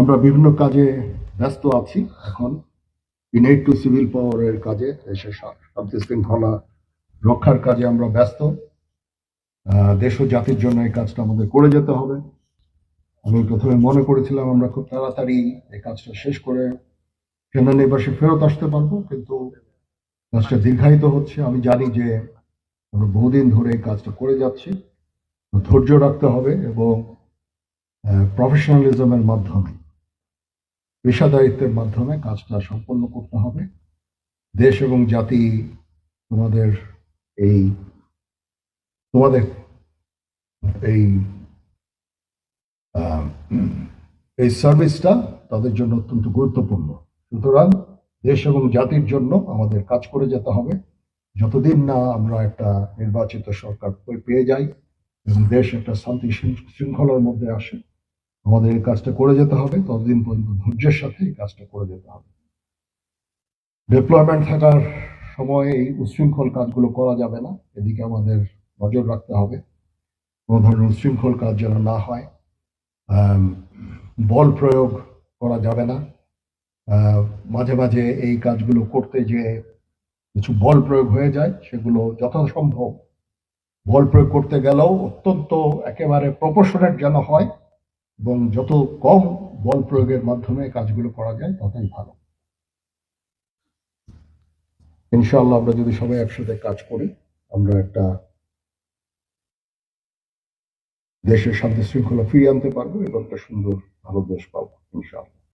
আমরা বিভিন্ন কাজে ব্যস্ত আছি এখন। ইনেট টু সিভিল পাওয়ারের কাজে দেশের শান্তি শৃঙ্খলা রক্ষার কাজে আমরা ব্যস্ত। দেশ ও জাতির জন্য এই কাজটা আমাদের করে যেতে হবে। আমি প্রথমে মনে করেছিলাম আমরা খুব তাড়াতাড়ি এই কাজটা শেষ করে সেনানিবাসে ফেরত আসতে পারব, কিন্তু কাজটা দীর্ঘায়িত হচ্ছে। আমি জানি যে আমরা বহুদিন ধরে এই কাজটা করে যাচ্ছি। ধৈর্য রাখতে হবে এবং প্রফেশনালিজমের মাধ্যমে। পেশাদারিত্বের মাধ্যমে কাজটা সম্পন্ন করতে হবে। দেশ এবং জাতি তোমাদের এই তোমাদের এই এই সার্ভিসটা তাদের জন্য অত্যন্ত গুরুত্বপূর্ণ। সুতরাং দেশ এবং জাতির জন্য আমাদের কাজ করে যেতে হবে। যতদিন না আমরা একটা নির্বাচিত সরকার পেয়ে যাই এবং দেশ একটা শান্তি শৃঙ্খ- শৃঙ্খলার মধ্যে আসে আমাদের এই কাজটা করে যেতে হবে, ততদিন পর্যন্ত ধৈর্যের সাথে এই কাজটা করে যেতে হবে। ডেপ্লয়মেন্ট থাকার সময় এই উচ্ছৃঙ্খল কাজগুলো করা যাবে না, এদিকে আমাদের নজর রাখতে হবে। কোনো ধরনের উচ্ছৃঙ্খল কাজ যেন না হয় বল প্রয়োগ করা যাবে না। মাঝে মাঝে এই কাজগুলো করতে যে কিছু বল প্রয়োগ হয়ে যায়, সেগুলো যথাসম্ভব বল প্রয়োগ করতে গেলেও অত্যন্ত একেবারে প্রপোর্শনেট যেন হয় এবং যত কম বল প্রয়োগের মাধ্যমে কাজগুলো করা যায়, ততই ভালো। ইনশাল্লাহ আমরা যদি সবাই একসাথে কাজ করি, আমরা একটা দেশের শান্তি শৃঙ্খলা ফিরিয়ে আনতে পারব এবং একটা সুন্দর ভালো দেশ পাবো, ইনশাআল্লাহ।